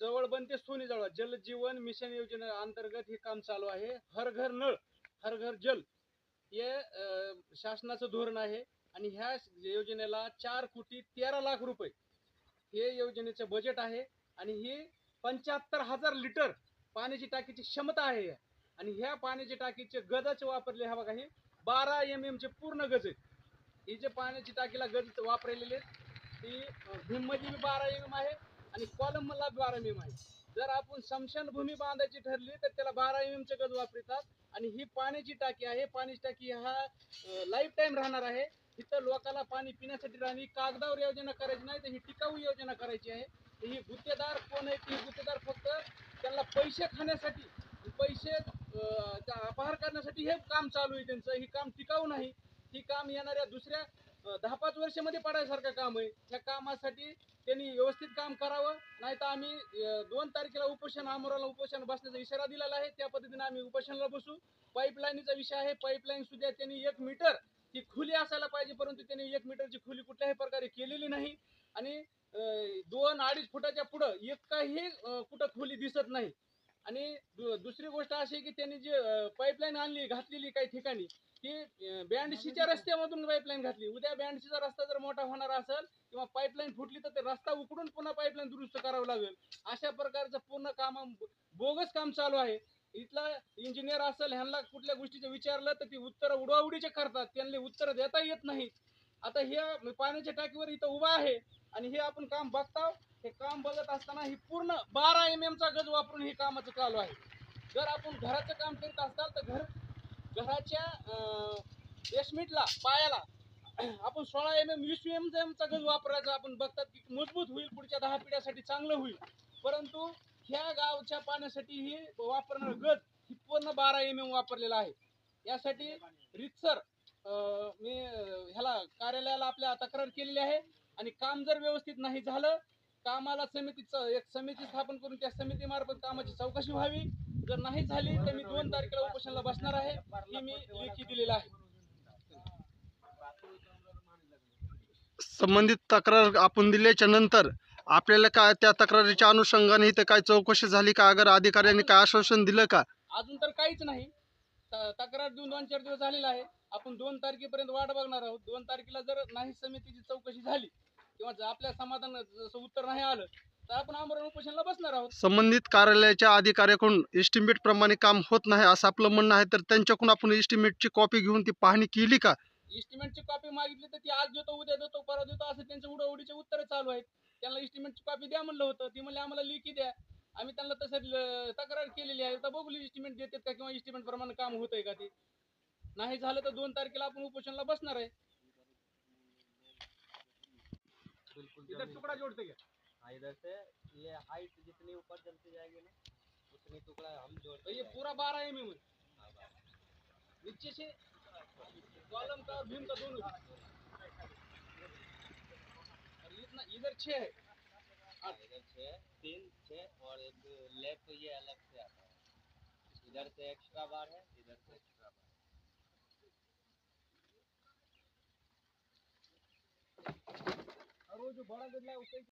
जवळ बनते सोनी जवळ जल जीवन मिशन योजने अंतर्गत हे काम चालू आहे. हर घर नळ हर घर जल हे शासनाचं धोरण आहे. आणि ह्या योजनेला चार कोटी तेरा लाख रुपये हे योजनेचं बजेट आहे. आणि ही पंच्याहत्तर हजार लिटर पाण्याची टाकीची क्षमता आहे. आणि ह्या पाण्याची टाकीचे गजाचे वापरले हा बघा हे बारा एम एम चे पूर्ण गज आहेत. ही जे पाण्याची टाकीला गज वापरलेले आहेत ती अं, भीममध्ये बी बारा एम एम आहे. आणि कॉलमला बारा एम एम आहे जर आपण स्मशानभूमी बांधायची ठरली तर त्याला बारा एम एमचे गज वापरतात. आणि ही पाण्याची टाकी आहे. पाण्याची टाकी हा लाईफ टाईम राहणार आहे. इथं लोकांना पाणी पिण्यासाठी राहणी कागदावर योजना करायची नाही तर ही टिकाऊ योजना करायची आहे. तर ही गुत्तेदार कोण आहे की गुत्तेदार फक्त त्यांना पैसे खाण्यासाठी पैसे त्या अपहार करण्यासाठी हे काम चालू आहे त्यांचं. ही काम टिकाऊ नाही. ही काम येणाऱ्या दुसऱ्या दहा पाच वर्षामध्ये पडायसारखं काम आहे. त्या कामासाठी त्यांनी व्यवस्थित काम करावं. नाही तर आम्ही दोन तारखेला उपोषण आमोराला उपोषण बसण्याचा इशारा दिलेला आहे. त्या पद्धतीने आम्ही उपोषणाला बसू. पाईपलाईनचा विषय आहे. पाईपलाईन सुद्धा त्यांनी एक मीटर ती खुली असायला पाहिजे परंतु त्यांनी एक मीटरची खुली कुठल्याही प्रकारे केलेली नाही. आणि दोन अडीच फुटाच्या पुढं एकही कुठं खोली दिसत नाही. आणि दु- दुसरी गोष्ट अशी आहे की त्यांनी जी पाईपलाईन आणली घातलेली काही ठिकाणी ती ब्याऐंशीच्या रस्त्यामधून पाईपलाईन घातली. उद्या ब्याऐंशीचा रस्ता जर मोठा होणार असेल किंवा पाईपलाईन फुटली तर ते रस्ता उकडून पुन्हा पाईपलाईन दुरुस्त करावं लागेल. अशा प्रकारचं पूर्ण काम बोगस काम चालू आहे. इथला इंजिनियर असेल ह्यांना कुठल्या गोष्टीचं विचारलं तर ती उत्तर उडवाउडीचे करतात. त्यांना उत्तर देता येत नाही आता हे पाण्याच्या टाकीवर इथं उभा आहे आणि हे आपण काम बघताव. हे काम बघत असताना ही पूर्ण बारा एम एम चा गज वापरून हे कामाचं चालू आहे. जर आपण घराचं काम करीत असाल तर घर घराच्या बेसमेंटला पायाला. आपण सोळा एम एम वीस एम चा गज वापरायचा. आपण बघतात की मजबूत होईल पुढच्या दहा पिढ्यासाठी चांगलं होईल. परंतु ह्या गावच्या पाण्यासाठी ही वापरणार गज ही पूर्ण बारा एम एम वापरलेला आहे. यासाठी रितसर मी ह्याला कार्यालयाला आपल्या तक्रार केलेली आहे. आणि काम जर व्यवस्थित नाही झालं कामाला समितीचं एक समिती स्थापन करून त्या समितीमार्फत कामाची चौकशी व्हावी. जर नाही झाली तर मी दोन तारखेला उपोषणाला बसणार आहे ही मी लेखी दिलेला आहे. संबंधित तक्रार आपण दिल्याच्या नंतर आपल्याला काय त्या तक्रारीच्या अनुषंगाने इथं काय चौकशी झाली का? अगर अधिकाऱ्यांनी काय आश्वासन दिलं का? अजून तर काहीच नाही. त- तक्रार देऊन दोन चार दिवस झालेला आहे. आपण दोन तारखेपर्यंत वाट बघणार आहोत. दोन तारखेला जर नाही समितीची चौकशी झाली किंवा जर आपल्या समाधान जसं उत्तर नाही आलं तर आपण आमरण उपोषणाला बसणार आहोत. संबंधित कार्यालयाच्या अधिकाऱ्याकडून एस्टिमेट प्रमाणे काम होत नाही असं आपलं म्हणणं आहे. तर त्यांच्याकडून आपण एस्टिमेटची कॉपी घेऊन ती पाहणी केली का? इस्टिमेटची कॉपी मागितली तर ती आज देतो उद्या देतो परवा देतो असं त्यांचं उडवडीचे उत्तर चालू आहेत. त्यांना इस्टिमेटची कॉपी द्या म्हणलं होतं. ती म्हणले आम्हाला लिखी द्या. आम्ही त्यांना तसं ल- तक्रार केलेली आहे. तर बघू इस्टिमेट देतात का किंवा इस्टिमेट प्रमाणे काम होतंय का ते? नाही झालं तर दोन तारखेला आपण उपोषणाला बसणार आहे. तुकडा जोडते क्या हाँ, इधर से ये हाइट जितनी ऊपर चलती जाएगी ना उतनी टुकड़ा हम तो जोड़ते ये पूरा बारह एम एम हाँ, नीचे से कॉलम का भीम का दोनों। और इतना इधर छह है। हाँ, इधर छः तीन छः और एक लेफ़्ट ये अलग से आता है। इधर से एक्स्ट्रा बार है इधर से एक्स्ट्रा बार और वो जो बड़ा गड्ढा है उसके